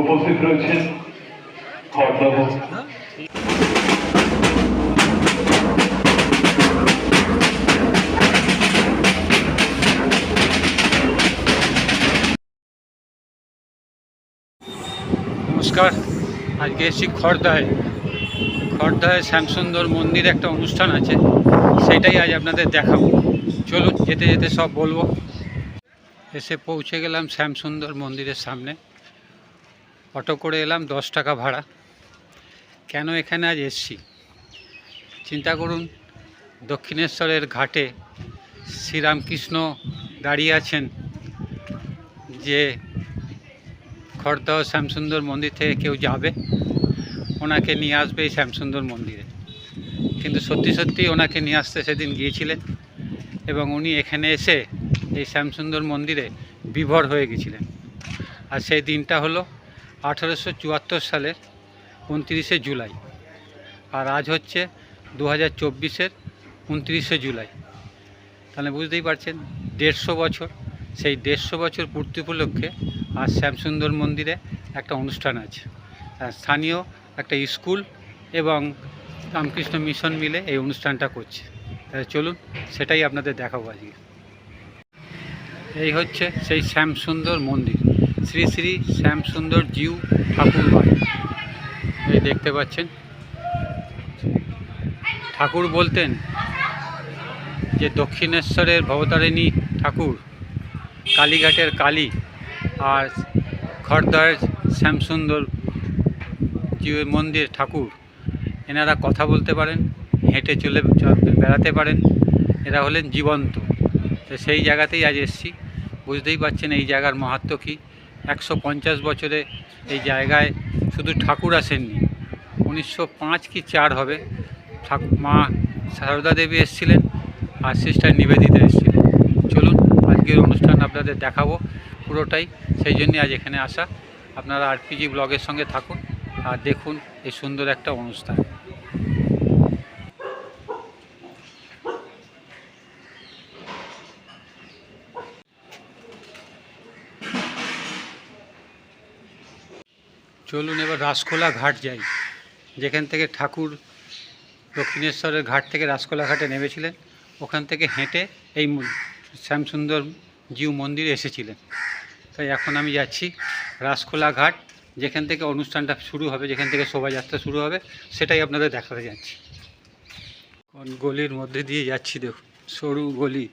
উপস্থিত রয়েছেন নমস্কার। আজকে এসেছি খড়দায় খড়দায় শ্যামসুন্দর মন্দির একটা অনুষ্ঠান আছে, সেটাই আজ আপনাদের দেখাবো। চলুন, যেতে যেতে সব বলব। এসে পৌঁছে গেলাম শ্যামসুন্দর মন্দিরের সামনে। অটো করে এলাম, দশ টাকা ভাড়া। কেন এখানে আজ এসছি? চিন্তা করুন, দক্ষিণেশ্বরের ঘাটে শ্রীরামকৃষ্ণ দাঁড়িয়ে আছেন যে খড়দহ শ্যামসুন্দর মন্দির থেকে কেউ যাবে, ওনাকে নিয়ে আসবে এই শ্যামসুন্দর মন্দিরে। কিন্তু সত্যি সত্যি ওনাকে নিয়ে আসতে সেদিন গিয়েছিলেন। এবং উনি এখানে এসে এই শ্যামসুন্দর মন্দিরে বিভোর হয়ে গেছিলেন। আর সেই দিনটা হলো আঠেরোশো চুয়াত্তর সালের উনত্রিশে জুলাই। আর আজ হচ্ছে দু হাজার চব্বিশের উনত্রিশে জুলাই। তাহলে বুঝতেই পারছেন, দেড়শো বছর, সেই দেড়শো বছর পূর্তি উপলক্ষে আজ শ্যামসুন্দর মন্দিরে একটা অনুষ্ঠান আছে। স্থানীয় একটা স্কুল এবং রামকৃষ্ণ মিশন মিলে এই অনুষ্ঠানটা করছে। চলুন, সেটাই আপনাদের দেখাবো আজকে। এই হচ্ছে সেই শ্যামসুন্দর মন্দির। শ্রী শ্রী শ্যামসুন্দর জিউ ঠাকুর এই দেখতে পাচ্ছেন। ঠাকুর বলতেন যে দক্ষিণেশ্বরের ভবতারিণী ঠাকুর, কালীঘাটের কালী আর খড়দহের শ্যামসুন্দর জিউর মন্দির ঠাকুর। এনারা কথা বলতে পারেন। হেঁটে চলে বেড়াতে পারেন। এরা হলেন জীবন্ত। তো সেই জায়গাতেই আজ এসছি। বুঝতেই পারছেন এই জায়গার মাহাত্ম্য কী। একশো পঞ্চাশ বছরে এই জায়গায় শুধু ঠাকুর আসেননি। উনিশশো পাঁচ কি চার হবে? মা সারদা দেবী এসেছিলেন আর সিস্টার নিবেদিতা এসেছিলেন। চলুন, আজকের অনুষ্ঠান আপনাদের দেখাবো পুরোটাই। সেই জন্যে আজ এখানে আসা। আপনারা আরপিজি ব্লগের সঙ্গে থাকুন আর দেখুন এই সুন্দর একটা অনুষ্ঠান। চলুন এবার রাসখোলা ঘাট যাই। যেখান থেকে ঠাকুর দক্ষিণেশ্বরের ঘাট থেকে রাসকোলা ঘাটে নেমেছিলেন, ওখান থেকে হেঁটে এই শ্যামসুন্দর জিউ মন্দিরে এসেছিলেন। তাই এখন আমি যাচ্ছি রাসকোলা ঘাট, যেখান থেকে অনুষ্ঠানটা শুরু হবে, যেখান থেকে শোভাযাত্রা শুরু হবে, সেটাই আপনাদের দেখাতে যাচ্ছি। গলির মধ্যে দিয়ে যাচ্ছি দেখুন, সরু গলি।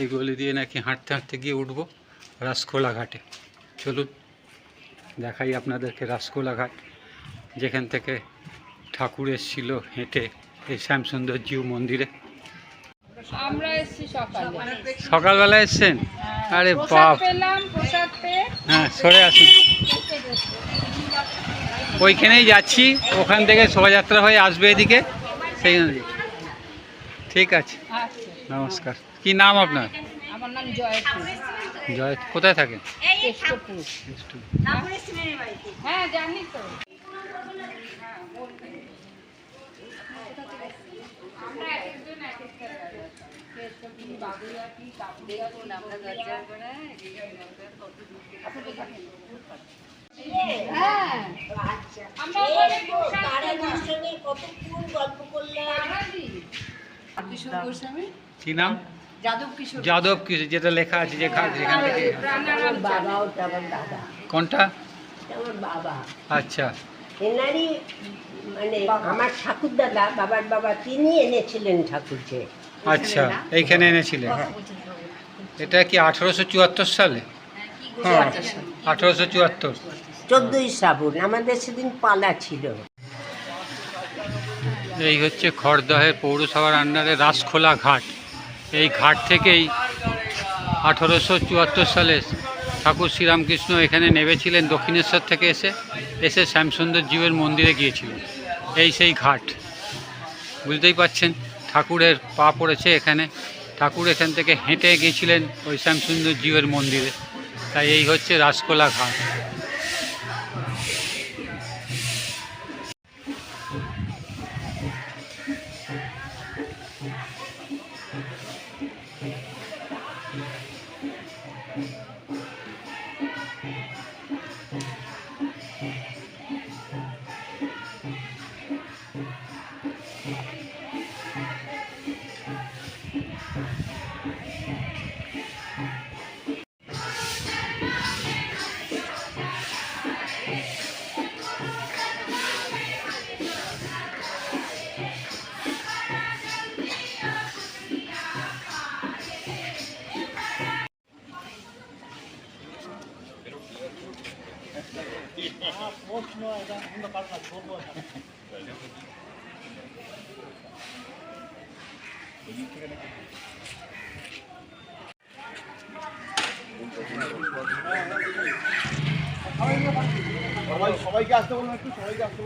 এই গলি দিয়ে নাকি হাঁটতে হাঁটতে গিয়ে উঠবো রাসকোলা ঘাটে। চলুন। দেখাই আপনাদেরকে রাসকোলা ঘাট যেখান থেকে ঠাকুর এসেছিল হেঁটে এই শ্যামসুন্দর জিউ মন্দিরে। আমরা এসেছি সকালে। সকালবেলা এসছেন? আরে বাপ। হ্যাঁ সরে আসুন। ওইখানেই যাচ্ছি ওখান থেকে শোভাযাত্রা হয়ে আসবে এদিকে। সেই অনুযায়ী। ঠিক আছে। আচ্ছা। নমস্কার। কি নাম আপনার? আমার নাম জয়পুর। জয় কোথায় থাকেন হ্যাঁ জানি তো। বাঙালি। কি নাম? যাদব কিশোর। যাদব কি যেটা লেখা আছে যে যেখান থেকে বাবা ওটা আমার দাদা। কোনটা? আমার বাবা। আচ্ছা। এনারই মানে আমার ঠাকুর দাদা বাবার বাবা তিনি এনেছিলেন ঠাকুরকে। আচ্ছা এইখানে এনেছিলেন এটা কি আঠারোশো চুয়াত্তর সালে? হ্যাঁ আঠারোশো চুয়াত্তর। চোদ্দই শ্রাবণ আমাদের সেদিন পালা ছিল। এই হচ্ছে খড়দহের পৌরসভার আন্ডারে রাসখোলা ঘাট। এই ঘাট থেকেই আঠারোশো চুয়াত্তর সালে ঠাকুর শ্রীরামকৃষ্ণ এখানে নেমেছিলেন দক্ষিণেশ্বর থেকে এসে এসে শ্যামসুন্দর জীবের মন্দিরে গিয়েছিলেন। এই সেই ঘাট। বুঝতেই পাচ্ছেন, ঠাকুরের পা পড়েছে এখানে। ঠাকুর এখান থেকে হেঁটে গিয়েছিলেন ওই শ্যামসুন্দর জীবের মন্দিরে। তাই এই হচ্ছে রাসকোলা ঘাট। বলুন একটু সবাইকে আসতে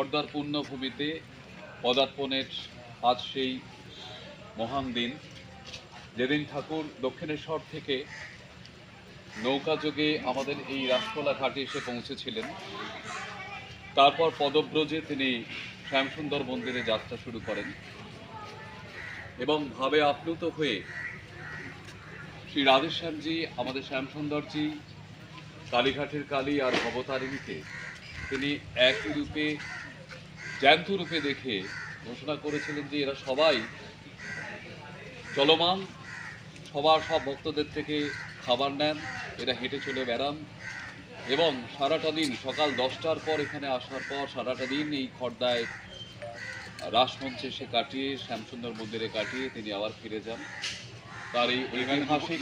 এই পূর্ণভূমিতে পদার্পণের আজ সেই মহান দিন। যেদিন ঠাকুর দক্ষিণেশ্বর থেকে নৌকা যোগে আমাদের এই রাজখোলা ঘাটে এসে পৌঁছেছিলেন। তারপর পদব্রজে তিনি শ্যামসুন্দর মন্দিরে যাত্রা শুরু করেন এবং ভাবে আপ্লুত হয়ে শ্রী রাধেশ্যামজি, আমাদের শ্যামসুন্দরজি, কালীঘাটের কালী আর ভবতারিণীকে তিনি একই রূপে জ্যান্ত রূপে দেখে ঘোষণা করেছিলেন যে এরা সবাই চলমান সবার সব ভক্তদের থেকে খাবার নেন এরা হেঁটে চলে বেড়ান এবং সারাটা দিন সকাল দশটার পর এখানে আসার পর সারাটা দিন এই খর্দায় রাসমঞ্চে সে কাটিয়ে শ্যামসুন্দর মন্দিরে কাটিয়ে তিনি আবার ফিরে যান। তার এই ঐতিহাসিক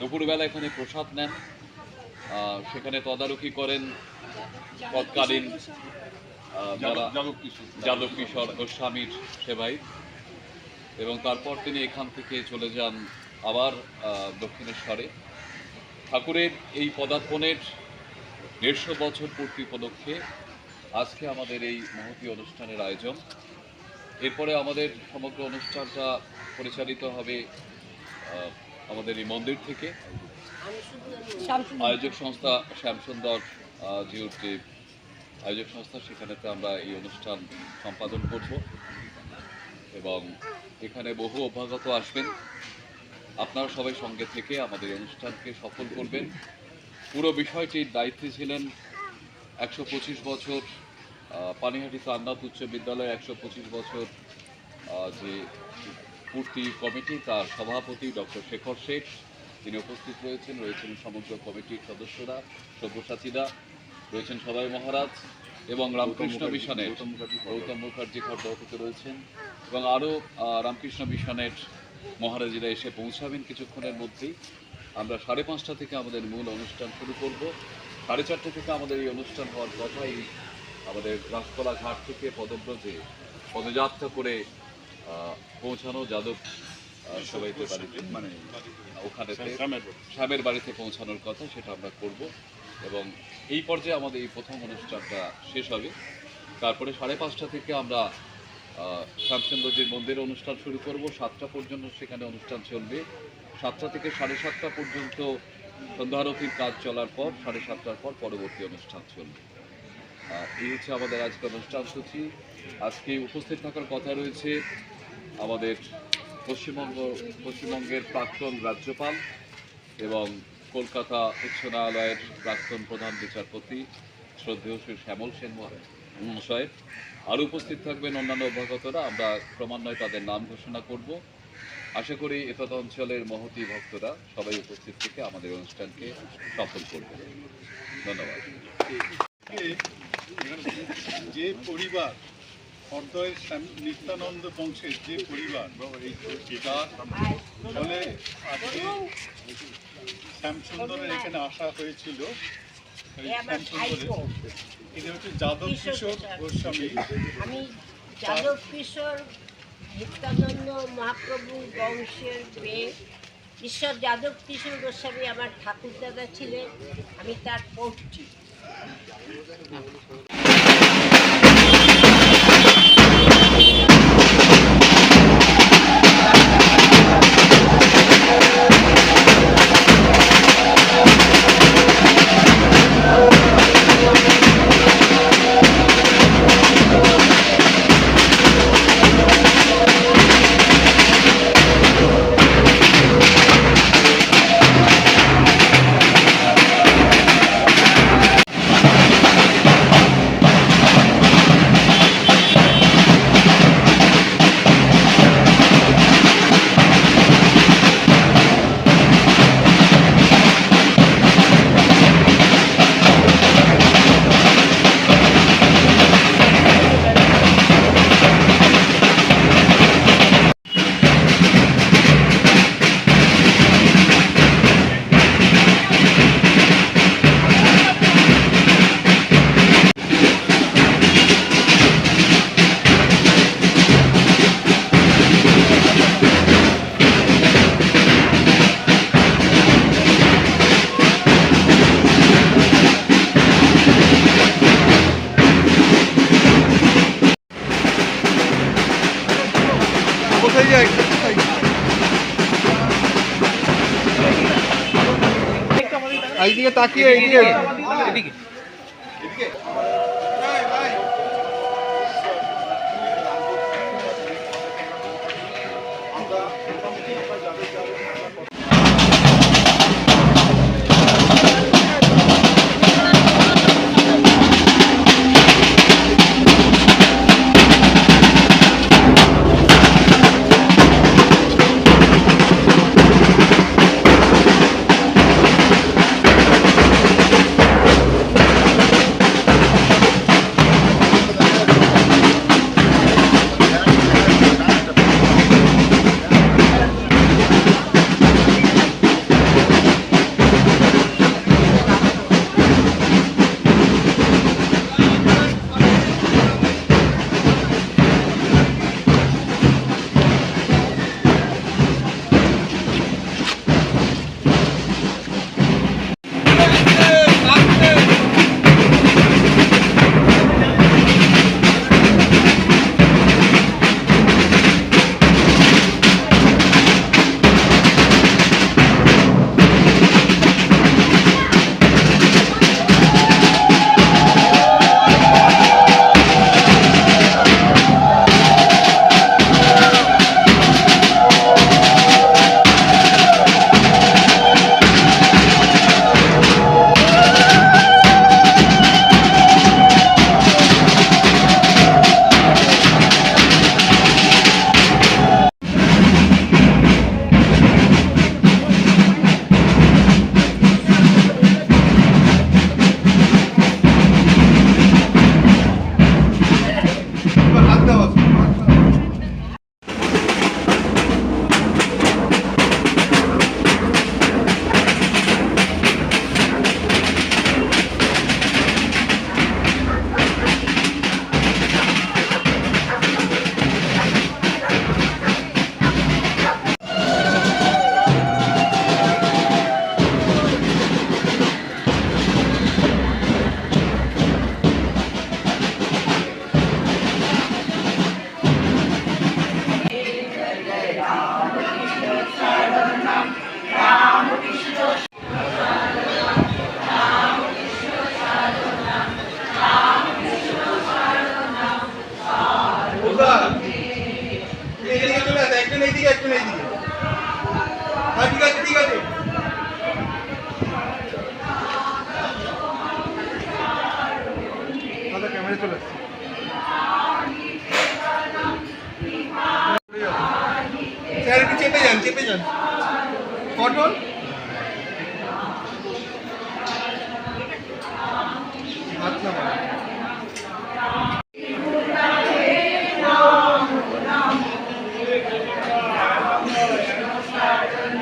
দুপুরবেলা এখানে প্রসাদ নেন। সেখানে তদারকি করেন। তৎকালীন যাদব কিশোর। গোস্বামীর সেবাই এবং তারপর তিনি এখান থেকে চলে যান আবার দক্ষিণেশ্বরে। ঠাকুরের এই পদার্পণের দেড়শো বছর পূর্তি উপলক্ষে আজকে আমাদের এই মহতী অনুষ্ঠানের আয়োজন। এরপরে আমাদের সমগ্র অনুষ্ঠানটা পরিচালিত হবে আমাদের এই মন্দির থেকে। আয়োজক সংস্থা শ্যামসুন্দর জিওর যে আয়োজক সংস্থা সেখানেতে আমরা এই অনুষ্ঠান সম্পাদন করব। এবং এখানে বহু অভ্যাগত আসবেন। আপনারা সবাই সঙ্গে থেকে আমাদের অনুষ্ঠানকে সফল করবেন। পুরো বিষয়টির দায়িত্বে ছিলেন একশো পঁচিশ বছর পানিহাটি তান্নাথ উচ্চ বিদ্যালয়ের একশো পঁচিশ বছর যে পূর্তি কমিটি, তার সভাপতি ডক্টর শেখর শেখ তিনি উপস্থিত রয়েছেন রয়েছেন সমগ্র কমিটির সদস্যরা, সব্যসাচীরা। রয়েছেন সবাই মহারাজ এবং রামকৃষ্ণ মিশনের গৌতম মুখার্জি খর্দাহতে রয়েছেন এবং আরও রামকৃষ্ণ মিশনের মহারাজীরা এসে পৌঁছাবেন কিছুক্ষণের মধ্যেই। আমরা সাড়ে পাঁচটা থেকে আমাদের মূল অনুষ্ঠান শুরু করব। সাড়ে চারটে থেকে আমাদের এই অনুষ্ঠান হওয়ার কথা এই আমাদের রাজকলা ঘাট থেকে পদব্রজে পদযাত্রা করে পৌঁছানো যাদব সবাইতে বাড়িতে মানে ওখানে শ্যামের বাড়িতে পৌঁছানোর কথা সেটা আমরা করব। এবং এই পর্যায়ে আমাদের এই প্রথম অনুষ্ঠানটা শেষ হবে। তারপরে সাড়ে পাঁচটা থেকে আমরা শ্যামচন্দ্রজির মন্দিরে অনুষ্ঠান শুরু করব। সাতটা পর্যন্ত সেখানে অনুষ্ঠান চলবে। সাতটা থেকে সাড়ে সাতটা পর্যন্ত সন্ধ্যারতির কাজ চলার পর, সাড়ে সাতটার পর পরবর্তী অনুষ্ঠান চলবে। এই হচ্ছে আমাদের আজকে অনুষ্ঠান সূচি। আজকে উপস্থিত থাকার কথা রয়েছে আমাদের পশ্চিমবঙ্গ, পশ্চিমবঙ্গের প্রাক্তন রাজ্যপাল এবং কলকাতা উচ্চ ন্যায়ালয়ের প্রাক্তন প্রধান বিচারপতি শ্রদ্ধেয় শ্রী শ্যামল সেন মহাশয় আরও উপস্থিত থাকবেন অন্যান্য অভ্যাগতরা। আমরা ক্রমান্বয়ে তাদের নাম ঘোষণা করব। আশা করি এতদ অঞ্চলের মহতী ভক্তরা সবাই উপস্থিত থেকে আমাদের অনুষ্ঠানকে সফল করবে ধন্যবাদ। যে পরিবার হরদয়ের নিত্যানন্দ বংশের যে পরিবার তার ফলে আজকে শ্যামসুন্দরের এখানে আসা হয়েছিল। হচ্ছে যাদব কিশোর গোস্বামী। আমি যাদব কিশোর নিত্যানন্দ মহাপ্রভু বংশের মেয়ে। ঈশ্বর যাদব কিশোর গোস্বামী আমার ঠাকুরদাদা ছিলেন। আমি তার পৌত্রী। তাকিয়ে এইদিকে এইদিকে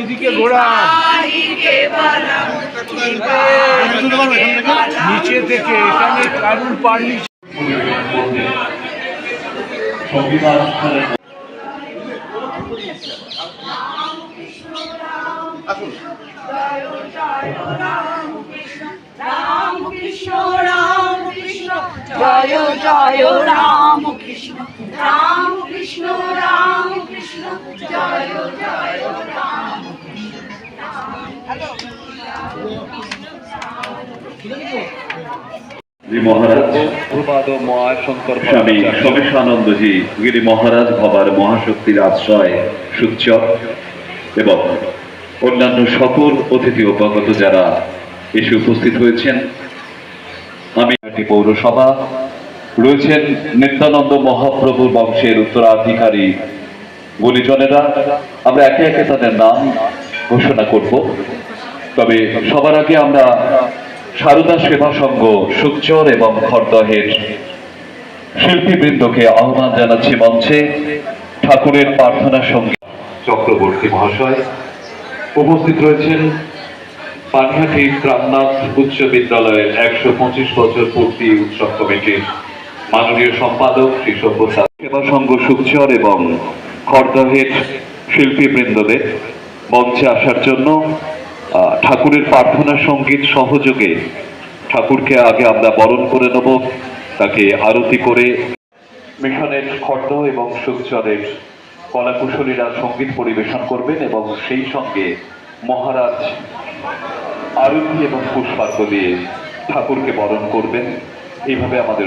এইদিকে ঘোরা। নিচে থেকে এখানে কারুর পারলি রাম জয় জয় রাম কৃষ্ণ রাম কৃষ্ণ রাম কৃষ্ণ জয় জয় মহারাজ প্রভাদ মহাশঙ্কর স্বামী সমেশানন্দজি গিরি মহারাজ ভবার মহাশক্তির আশ্রয় সূচক এবং অন্যান্য সকল অতিথি উপাগত যারা এসে উপস্থিত হয়েছেন। আমি একটি পৌরসভা রয়েছেন নিত্যানন্দ মহাপ্রভুর বংশের উত্তরাধিকারী গুণীজনেরা। আমরা একে একে তাদের নাম ঘোষণা করব। তবে সবার আগে আমরা সারদা সেবা সংঘ সুকচর এবং খড়দহের শিল্পীবৃন্দকে আহ্বান জানাচ্ছি মঞ্চে ঠাকুরের প্রার্থনা সংগীত চক্রবর্তী মহাশয় উপস্থিত রয়েছেন পানিহাটি প্রাণনাথ উচ্চ বিদ্যালয়ের একশো পঁচিশ বছর পূর্তি উৎসব কমিটির মাননীয় সম্পাদক শ্রী সব্যসাচী। সেবা সংঘ সুখচর এবং খড়দহের শিল্পীবৃন্দদের মঞ্চে আসার জন্য ঠাকুরের প্রার্থনা সংগীত সহযোগে ঠাকুরকে আগে আমরা বরণ করে নেব, তাকে আরতি করে মিশনের খর্দ এবং সুখচরের কলাকুশলীরা সংগীত পরিবেশন করবেন এবং সেই সঙ্গে মহারাজ আরতি এবং পুষ্পার্ঘ দিয়ে ঠাকুরকে বরণ করবেন। এইভাবে আমাদের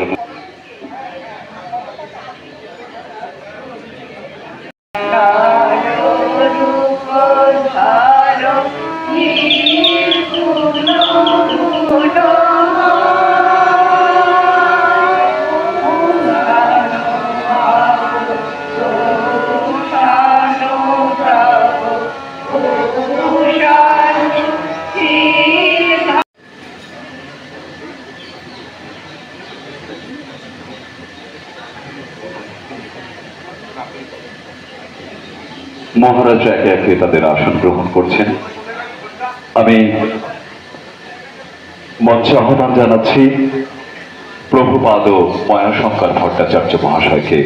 মহারাজ একে একে তাদের আসন গ্রহণ করছেন। আমি মঞ্চে আহ্বান জানাচ্ছি, প্রভুপাদ ময়াশঙ্কর ভট্টাচার্য মহাশয়কে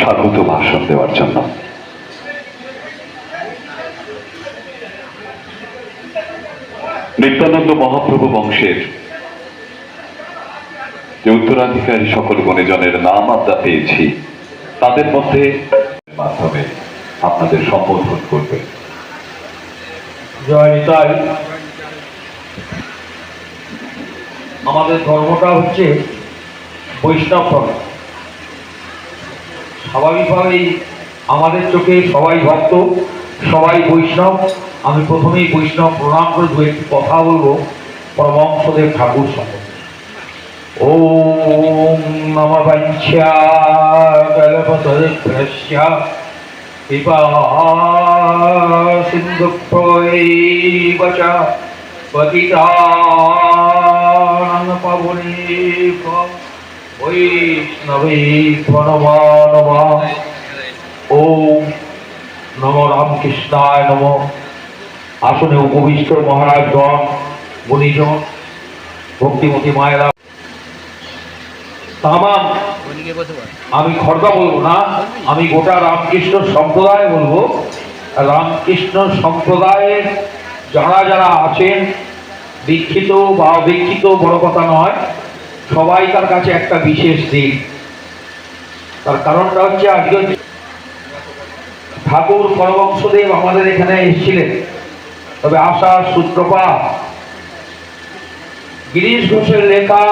স্বাগত ভাষণ দেওয়ার জন্য। নিত্যানন্দ মহাপ্রভু বংশের যে উত্তরাধিকারী সকল গণিজনের নাম আমরা পেয়েছি, তাদের মধ্যে মাধ্যমে আপনাদের সম্বোধন করবে জয় নিতাই। আমাদের ধর্মটা হচ্ছে বৈষ্ণব ধর্ম। স্বাভাবিকভাবেই আমাদের চোখে সবাই ভক্ত, সবাই বৈষ্ণব। আমি প্রথমেই বৈষ্ণব প্রণাম করে দু একটি কথা বলব। পরমংসদেব ঠাকুর সম্বন্ধে। গলপতরেভ্যস্যা কৃপা সিন্ধুভ্যৈব চ পতিতানং পাবনেভ্য বৈষ্ণবেভ্যো নমো নমঃ ওম নম রামকৃষ্ণায় নম। আসনে উপবিষ্ট মহারাজগণ গুণীজন ভক্তিমতী মায়েরা তামাম আমি খর্দা বলব না আমি গোটা রামকৃষ্ণ সম্প্রদায় বলব। রামকৃষ্ণ সম্প্রদায়ের যারা যারা আছেন দীক্ষিত বা দীক্ষিত বড় কথা নয় সবাই তার কাছে একটা বিশেষ দিন। তার কারণটা হচ্ছে আজকে ঠাকুর পরবংশদেব আমাদের এখানে এসেছিলেন। তবে আশার সূত্রপাত। গিরিশ ঘোষের লেখা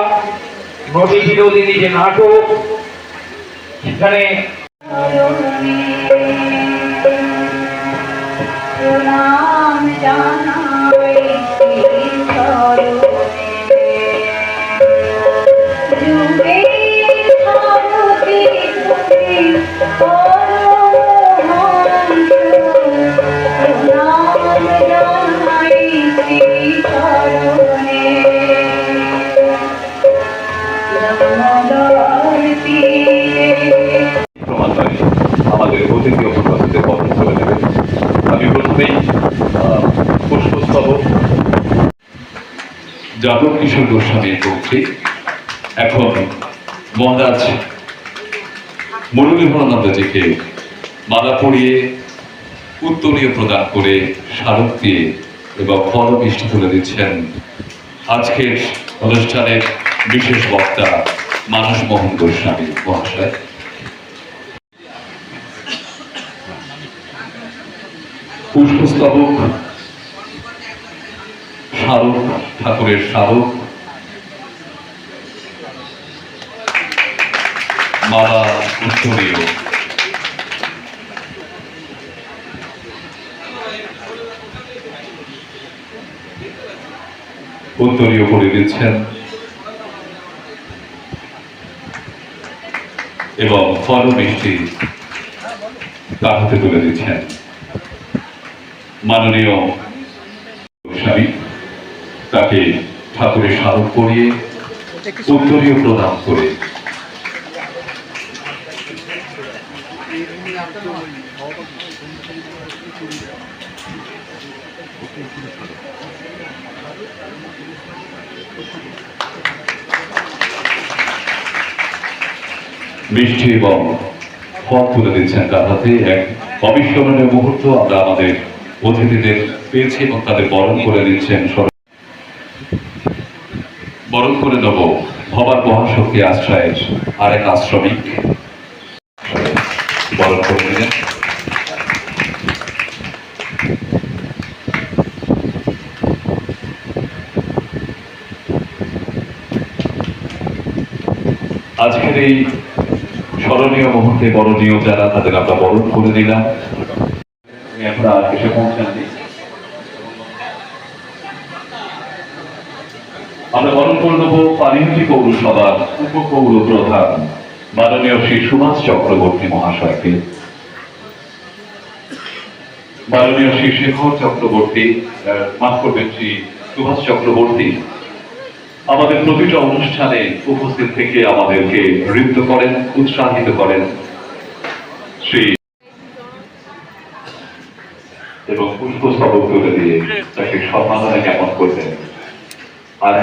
নদী বিরোধী যে নাটক সেখানে জানাই কিশোর গোস্বামীর পক্ষে এখন মহারাজ মুরলীধরানন্দজিকে মালা পরিয়ে উত্তরীয় প্রদান করে স্মারক দিয়ে এবং ফল মিষ্টি তুলে দিচ্ছেন আজকের অনুষ্ঠানের বিশেষ বক্তা মানস মোহন গোস্বামী মহাশয়। পুষ্পস্তবক, স্মারক, ঠাকুরের স্মারক মালা উত্তরীয় উত্তরীয় করে দিচ্ছেন। এবং ফল মিষ্টি তার হাতে তুলে দিচ্ছেন। মাননীয় তাকে ঠাকুরের স্মারক করিয়ে উত্তরীয় প্রদান করে মিষ্টি এবং ফল তুলে দিচ্ছেন তার হাতে এক অবিস্মরণীয় মুহূর্ত আমরা আমাদের অতিথিদের পেয়েছি এবং তাদের বরণ করে দিচ্ছেন বরণ করে নেব ভবার মহাশক্তি আশ্রয়ের আরেক আশ্রমিক। বরণ করে নিলেন। আজকের এই স্মরণীয় মুহূর্তে বরণীয় যারা, তাদের আমরা বরণ করে দিলাম আর এসে পৌঁছাননি আমরা বরণ করে নেব পানিহাটি পৌরসভার উপপৌর প্রধান মাননীয় শ্রী সুভাষ চক্রবর্তী মহাশয়কে। মাননীয় শ্রী শেখর চক্রবর্তী মাফ করবেন, শ্রী সুভাষ চক্রবর্তী আমাদের প্রতিটা অনুষ্ঠানে উপস্থিত থেকে আমাদেরকে নৃত্য করেন, উৎসাহিত করেন। শ্রী এবং পুষ্পস্তবক তুলে দিয়ে তাকে সম্মাননা জ্ঞাপন করবেন। আর